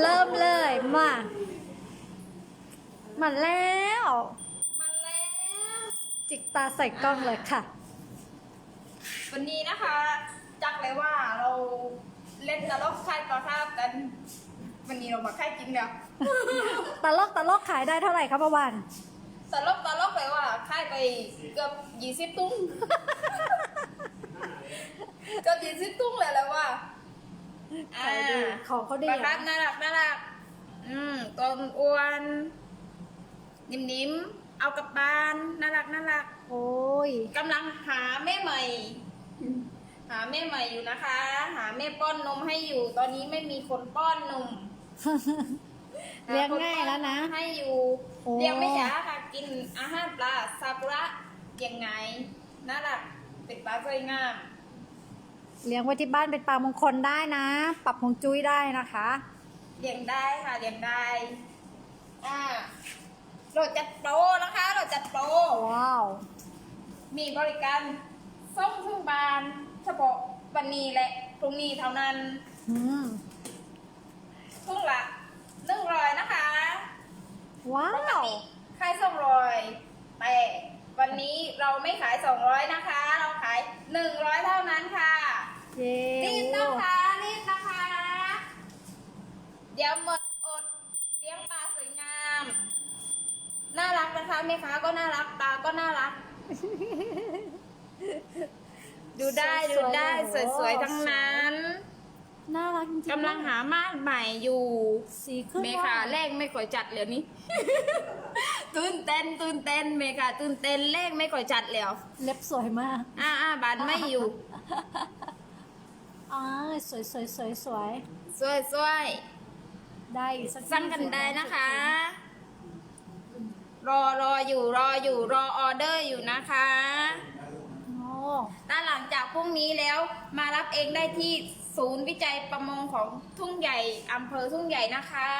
เริ่มเลยมามาแล้วมันแล้ว จิกตาใส่กล้องเลยค่ะ วันนี้นะคะ จักเลยว่าเราเล่นตลกค่ายปลาคาบกัน วันนี้เรามาค่ายจริงเดียวตลกตลกขายได้เท่าไหร่ครับประวันตลกตลกไปว่าค่ายไปเกือบยี่สิบตุ้งเกือบยี่สิบตุ้งเลยแล้วว่า ขายดีของเขาดีปลาคาอะบน่ารักน่ารักอืมตัวอ้วน นิ่มๆ เอากลับบ้าน น่ารักน่ารักโอ้ยกำลังหาแม่ใหม่ หาแม่ใหม่อยู่นะคะ หาแม่ป้อนนมให้อยู่ ตอนนี้ไม่มีคนป้อนนมเลี้ยงง่ายแล้วนะหาคป้อให้อยู่โอ้เลี้ยงไม่ยากค่ะกินอาหารปลาซากุระยังไงน่ารักเป็นปลาสวยงาม เลี้ยงไว้ที่บ้านเป็นปลามงคลได้นะ ปรับฮวงจุ้ยได้นะคะ เลี้ยงได้ค่ะเลี้ยงได้ อ่าเราจัดโปรนะคะเราจัดโปร ว้าว มีบริการส่งถึงบ้าน เฉพาะวันนี้และพรุ่งนี้เท่านั้นอืมทุ่งละหนึ่งร้อยนะคะว้าปกว ติขายสองร้อยแต่วันนี้เราไม่ขายสองร้อยนะคะ เราขายหนึ่งร้อยเท่านั้นค่ะ เย้รีบนะคะรีบนะคะ เดี๋ยวหมดอดเลี้ยงปลาสวยงาม น่ารักนะคะแม่ค้าก็น่ารักปลาก็น่ารัก ดูได้ดูได้สวยๆทั้งนั้นน่ารักจริงๆกำลังหาม่านใหม่อยู่สีขึ้นเมคาแรกไม่ค่อยจัดเลยนี่ตื่นเต้นตื่นเต้นเมคาตื่นเต้นเลขไม่ค่อยจัดแล้วเล็บสวยมาก อ่าอ่าบานไม่อยู่ อ่าสวยสวยสวยสวยสวยสวยได้อีกสักสั่งกันได้นะคะ รอรออยู่รออยู่รอออเดอร์อยู่นะคะโอ้ถ้าหลังจากพรุ่งนี้แล้วมารับเองได้ที่ศูนย์วิจัยประมงของทุ่งใหญ่อำเภอทุ่งใหญ่นะคะ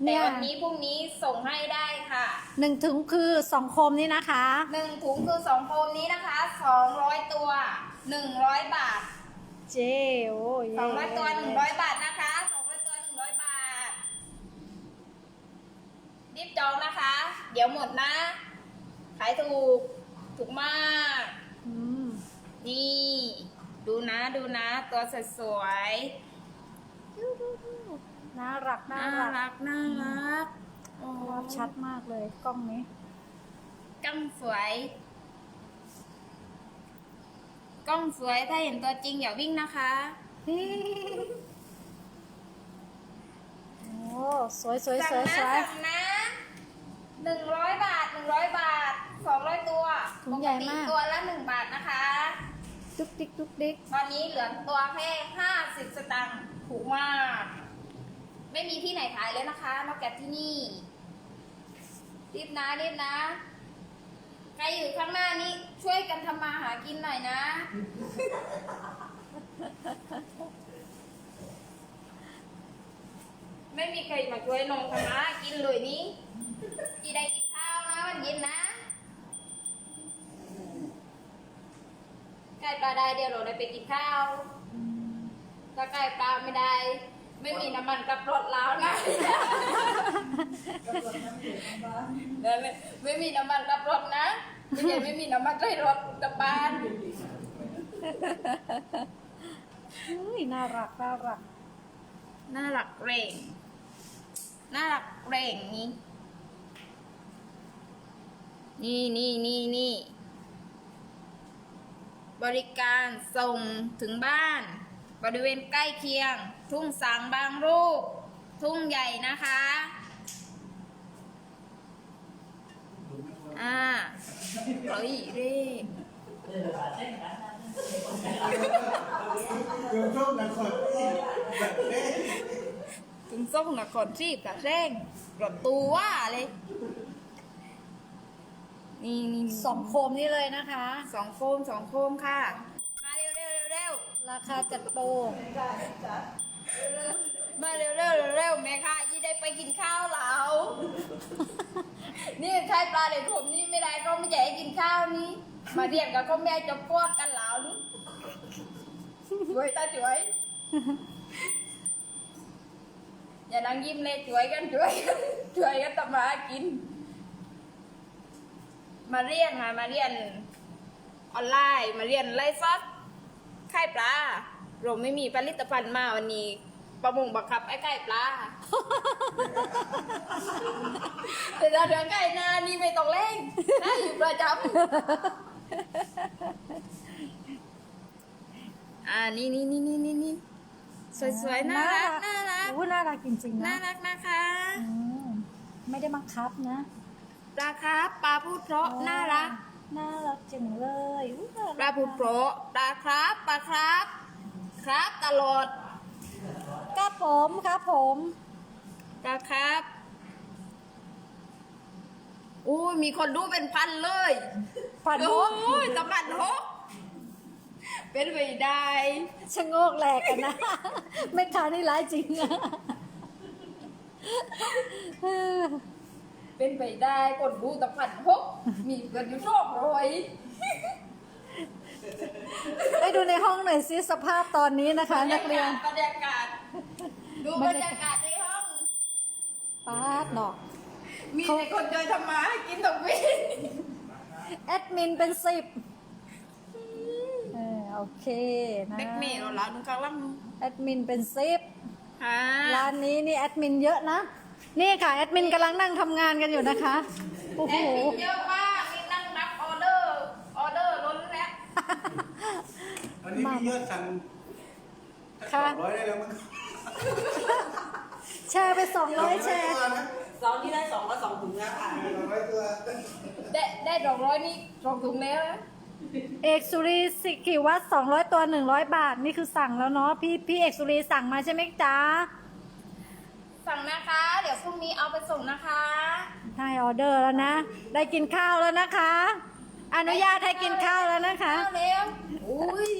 แต่เนี่ยวันนี้พรุ่งนี้ส่งให้ได้ค่ะหนึ่งถุงคือสองโคมนี่นะคะหนึ่งถุงคือสองโฟมนี้นะคะสองร้อยตัวหนึ่งร้อยบาท เจ้โอ้ยสองร้อยตัวหนึ่งร้อยบาทนะคะสองร้อยตัวหนึ่งร้อยบาท รีบจองนะคะ เดี๋ยวหมดนะ ขายถูก ถูกมาก อืมนี่ ดูนะดูนะ ตัวสวยน่ารักๆน่าน่ารักรักน่ารักโอ้ภาพชัดมากเลยกล้องนี้กล้องสวย กล้องสวยถ้าเห็นตัวจริงอย่าวิ่งนะคะ โอ้สวยสวยสสั่วยงสนะวย สั่งนะหนึ่งร้อยบาทหนึ่งร้อยบาทสองร้อยตัวถุงใหญ่มากปติตัวละหนึ่งบาทนะคะ ดุกดิกดุกดิกตอนนี้เหลือตัวแค่ห้าสิบสตางค์ถูกมาก ไม่มีที่ไหนขายเลยนะคะ นอกจากที่นี่ รีบนะรีบนะ ใครอยู่ข้างหน้านี้ช่วยกันทำมาหากินหน่อยนะ ไม่มีใครมาช่วยน้องทำมาหากินเลยนี้จีได้กินข้าวนะวันเย็นนะไก่ปลาได้เดี๋ยวเราได้ไปกินข้าวถ้าไก่ปลาไม่ได้ ไม่มีน้ำมันกับรถแล้วนะไม่ไม่ไม่มีน้ำมันกับรถนะไม่ใช่ไม่มีน้ำมันใส่รถกลับบ้านเฮ้ยน่ารักน่ารักน่ารักเร่งน่ารักเร่งนี้นี่นี่นี่นี่บริการส่งถึงบ้าน บริเวณใกล้เคียง ทุ่งสางบางรูปทุ่งใหญ่นะคะอ่าเฮ้ยเร่ Yo creo que mejor. ถึงส่งนครรีบกับแรงรถตู้ว่าเลยนี่นี่นี่สองโคมนี่เลยนะคะ สองโคมสองโคมค่ะ ราคาจัดโปรมาเร็วเร็วเร็วแม่ค่ะยี่ได้ไปกินข้าวแล้ว นี่ใช่ปลาเด็กผมนี่ไม่ได้ก็ไม่อยากให้กินข้าวนี่มาเรียกกับก็แม่จะปวดกันแล้วนี่ช่วยตาช่วยนั่งยิ้มเลยช่วยกันช่วยกันช่วยกันทำมากิน มาเรียนค่ะมาเรียนออนไลน์มาเรียนไลฟ์ซอส ไข่ปลาเราไม่มีผลิตภัณฑ์มาวันนี้ประมงบังคับไอ้ไข่ปลาแต่ถ้าเรื่องไก่นานี่ไม่ต้องเล่งได้อยู่ประจำอ่านี่นี่นี่นี่นี่นี่สวยๆน่ารักน่ารักอู้น่ารักจริงๆน่านะรักนะคะอืมไม่ได้บังคับนะปลาครับปลาพูดเพราะน่ารัก น่ารักจังเลยอู้น่รักปลาพูดเพราะปลาครับปลาครับ ครับตลอดครับผมครับผมปลาครับอู้ยมีคนดูเป็นพันเลยฝันโอ้โอ้ยตะพันหกเป็นไปได้ชะโงกแหลกกันนะ ไม่ค้านี่ร้ายจริงอะ เป็นไปได้คนดูตะพันหกมีเงินอยู่สองร้อยไปดูในห้องหน่อยซิสภาพตอนนี้นะคะ นักเรียนบรรยากาศดูบรรยากาศในห้องป้าดเนาะมีแต่คนเคยทำมาให้กินตรงนี้แอดมินเป็นสิบเออโอเคนะเด็กเมย์เราล้างกำลังแอดมินเป็นสิบฮะร้านนี้นี่แอดมินเยอะนะ นี่ค่ะแอดมินกำลังนั่งทำงานกันอยู่นะคะ โอ้โหแอดมินเยอะมากนี่นั่งรับออเดอร์ ออเดอร์ล้นแล้ววันนี้มียอดสั่งค่ะสองร้อยได้แล้วมั้งแชร์ไปสองร้อยแชร์สองที่ได้สองก็สองถุงแล้วค่ะ สองร้อยตัวได้ได้สองร้อยนี่สองถุงแล้วนะเอกสุรีสิกิวัตสองร้อยตัวหนึ่งร้อยบาท นี่คือสั่งแล้วเนาะพี่พี่เอกสุรีสั่งมาใช่ไหมจ๊ะ สั่งนะคะ เดี๋ยวพรุ่งนี้เอาไปส่งนะคะได้ออเดอร์แล้วนะ ได้กินข้าวแล้วนะคะ อนุญาตให้กินข้าวแล้วนะคะ ข้าวเร็วอุ้ย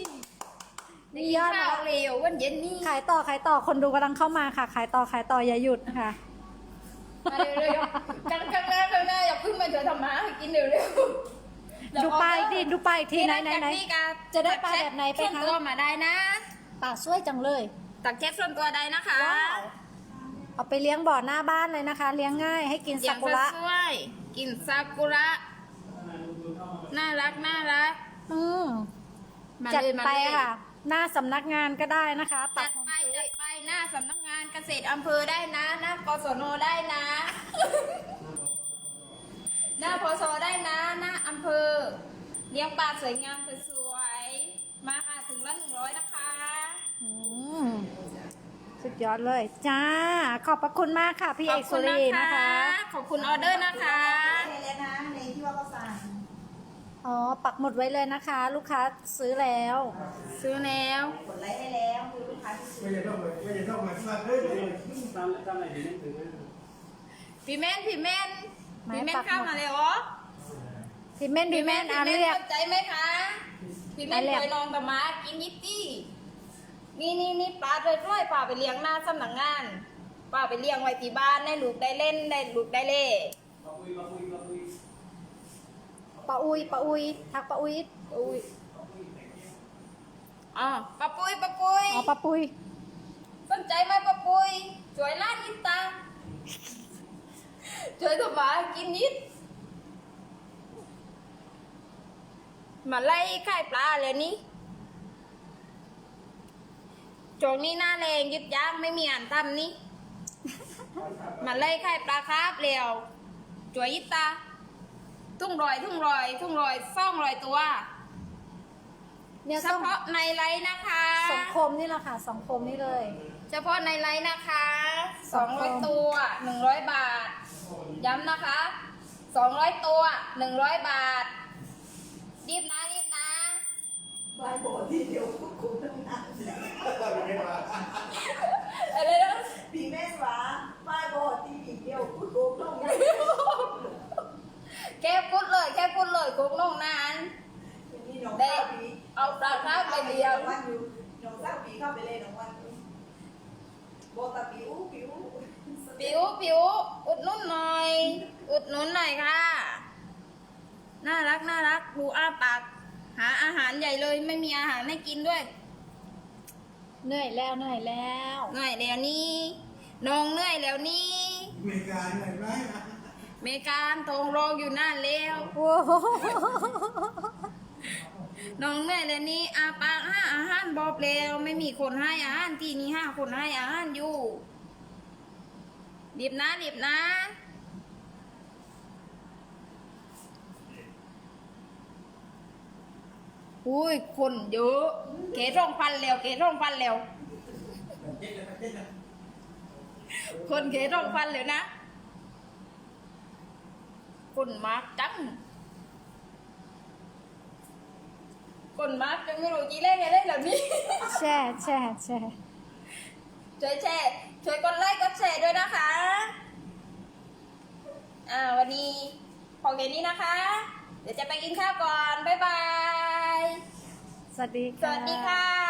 นี่ยอดข้าวเร็ววันเย็นนี้ขายต่อขายต่อคนดูกำลังเข้ามาค่ะ ขายต่อขายต่ออย่าหยุดค่ะมาเร็วๆกันข้างหน้าข้างหน้าอย่าเพึ่งมาเจอธรรมะให้กินเร็วๆดูป้ายดิดูป้ายอีกทีไหนไหนไหนนี่กับจะได้ป้ายแบบไหนไปส่วนคะตัวมาได้นะป่าสวยจังเลยตักแคปส่วนตัวได้นะคะว้าว เอาไปเลี้ยงบ่อหน้าบ้านเลยนะคะ เลี้ยงง่ายให้กินเสียซางกุระสวยกินซากุระ น่ารักน่ารักอืมมาจัดเลยมาไปเลยค่ะ หน้าสำนักงานก็ได้นะคะปัจักดไปจัดไปหน้าสำนักงานเกษตรอำเภอได้นะ หน้ากศนได้นะ หน้าพศได้นะ หน้าอำเภอ เลี้ยงปลาสวยงามสวยๆมาค่ะถึงละหนึ่งร้อยนะคะอืม สุดยอดเลย จ้า ขอบพระคุณมากค่ะ พี่ขเออบกคุสุณรีนะนะคะ คะ ขอบคุณออเดอร์นะคะ ในแล้วนะในที่ว่าเขาสั่ง อ๋อ ปักหมุดไว้เลยนะคะ ลูกค้าซื้อแล้ว ซื้อแล้ว กดไลค์ให้แล้วคือลูกค้าที่ซื้อ ไม่จะต้องมาไม่จะต้องมาที่ว่าเฮ้ยพี่แม่นพี่แม่นไม่พี่แม่นปักหมุด เข้ามาเลยเหรอพี่เม่นพี่เม่นอ่านพี่เรียกสนใจไหมคะพี่แม่นอะเรียก เคยลองแต่มากินนิตตี้ นี่นี่นี่ปลาด้วยๆป่าไปเลี้ยงหน้าสำนักงานป่าไปเลี้ยงไว้ที่บ้านได้ลูกได้เล่นได้ลูกได้เล่ปะอุยปะอุยทักปะอุยอุ้ยอ๋อปะปุยปะปุยอ๋อปะปุยสนใจไหมปะปุยสวยล้านยินตาช่วยทำมากินนิดมาไล่ขายปลาเลยนี่ จงนี้หน้าแรงยึดยักไม่มีอ่านทำนี่มาไล่ขายปลาครับเร็วจวยยิตตา ทุ่งรอยทุ่งรอย ทุ่งรอยซ่องรอยตัวเนี่ยเฉส่งพาะในไลน์นะคะสังคมนี่แหละค่ะสังคมนี่เลย เฉพาะในไลน์นะคะสังคม200ตัว100บาท ย้ำนะคะ200ตัว100บาท รีบนะรีบนะบายโบที่เดียวคุ้คุ้มทั้งนั้น อะไรนะพี่แม่สวาบายโบที่เดียวคุ้คุ้มทั้งนั้นแค่พูดเลยแค่พูดเลยกุ๊กน้องนาน นี่น้องได้สาวปีเอาปลาครับไปเลี้ยงวันอยู่น้องสาวปีเข้าไปเลยน้องวันโบตาปิวปิวปิวปิวอุดหนุ่นหน่อย อุดหนุ่นหน่อยค่ะ น่ารักน่ารักดูอ้าปาก หาอาหารใหญ่เลย ไม่มีอาหารให้กินด้วย เหนื่อยแล้วเหนื่อยแล้วเหนื่อยเดี๋ยวนี้น้องเหนื่อยแล้วนี่เมกาไหนไหมเมการทองรองอยู่นั่นแล้วโอ้โหน้องเหนื่อยแล้วนี่อาปากห้าอาหารบอกแล้ว ไม่มีคนให้อาหารที่นี่ห้าคนให้อาหารอยู่รีบนะรีบนะ อุ้ยคนเยอะเกร่องพันแล้วเกร่องพันแล้วคนเกร่องพันแล้วนะ คนมากจังคนมากจังไม่รู้จีเล่นไงเล่นแบบนี้แช่แช่แช่ช่วยแชร์ช่วยกดไลค์กดแชร์ด้วยนะคะ อ่าวันนี้พอแค่นี้นะคะ เดี๋ยวจะไปกินข้าวก่อน บ๊ายบาย สวัสดีสวัสดีค่ะ